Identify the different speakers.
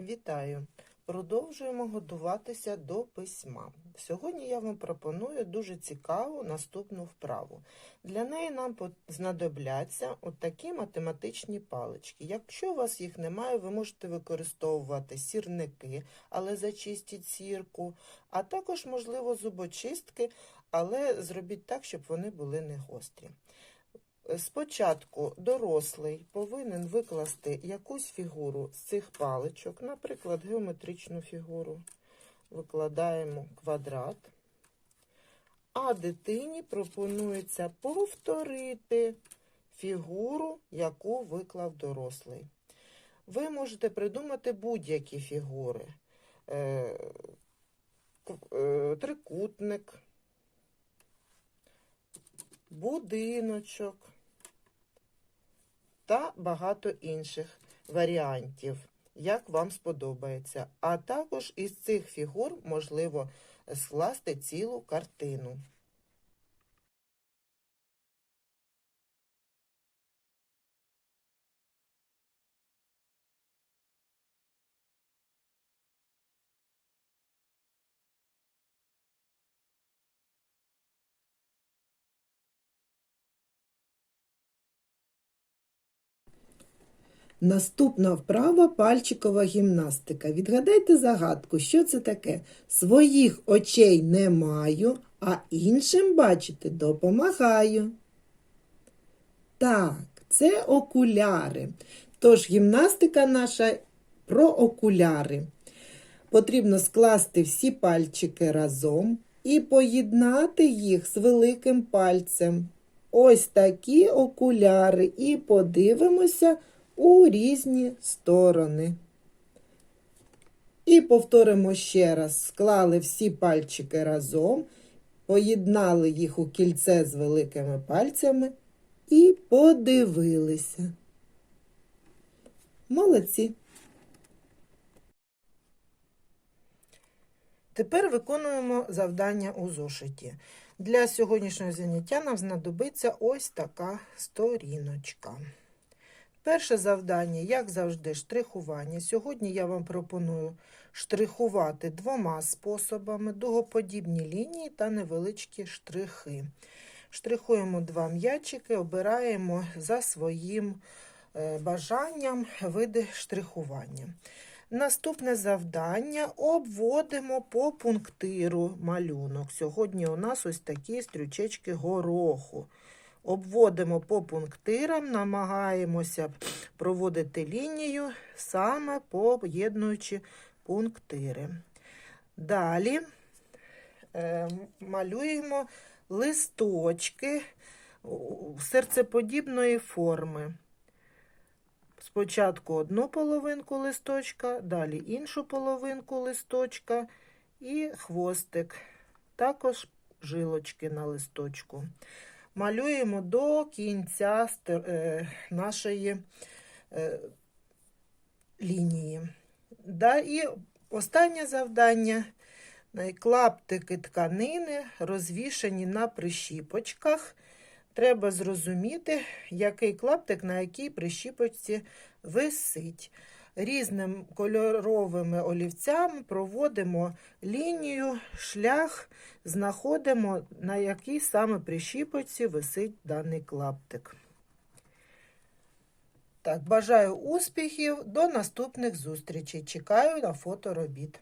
Speaker 1: Вітаю! Продовжуємо готуватися до письма. Сьогодні я вам пропоную дуже цікаву наступну вправу. Для неї нам знадобляться от такі математичні палички. Якщо у вас їх немає, ви можете використовувати сірники, але зачистіть сірку, а також, можливо, зубочистки, але зробіть так, щоб вони були не гострі. Спочатку дорослий повинен викласти якусь фігуру з цих паличок, наприклад, геометричну фігуру. Викладаємо квадрат, а дитині пропонується повторити фігуру, яку виклав дорослий. Ви можете придумати будь-які фігури. Е, е, Трикутник, будиночок та багато інших варіантів, як вам сподобається. А також із цих фігур можливо скласти цілу картину.
Speaker 2: Наступна вправа пальчикова гімнастика. Відгадайте загадку, що це таке? Своїх очей не маю, а іншим, бачите, допомагаю. Так, це окуляри. Тож гімнастика наша про окуляри. Потрібно скласти всі пальчики разом і поєднати їх з великим пальцем. Ось такі окуляри. І подивимося у різні сторони. І повторимо ще раз: склали всі пальчики разом, поєднали їх у кільце з великими пальцями і подивилися. Молодці!
Speaker 1: Тепер виконуємо завдання у зошиті. Для сьогоднішнього заняття нам знадобиться ось така сторіночка. Перше завдання, як завжди, штрихування. Сьогодні я вам пропоную штрихувати двома способами: дугоподібні лінії та невеличкі штрихи. Штрихуємо два м'ячики, обираємо за своїм е, бажанням види штрихування. Наступне завдання обводимо по пунктиру малюнок. Сьогодні у нас ось такі стрючечки гороху. Обводимо по пунктирам, намагаємося проводити лінію саме поєднуючи пунктири. Далі е, малюємо листочки серцеподібної форми. Спочатку одну половинку листочка, далі іншу половинку листочка і хвостик, також жилочки на листочку. Малюємо до кінця е, нашої е, лінії. Да, і останнє завдання. Клаптики тканини розвішані на прищіпочках. Треба зрозуміти, який клаптик на якій прищіпочці висить. Різним кольоровими олівцями проводимо лінію, шлях, знаходимо, на якій саме прищіпочці висить даний клаптик. Так, бажаю успіхів, до наступних зустрічей. Чекаю на фоторобіт.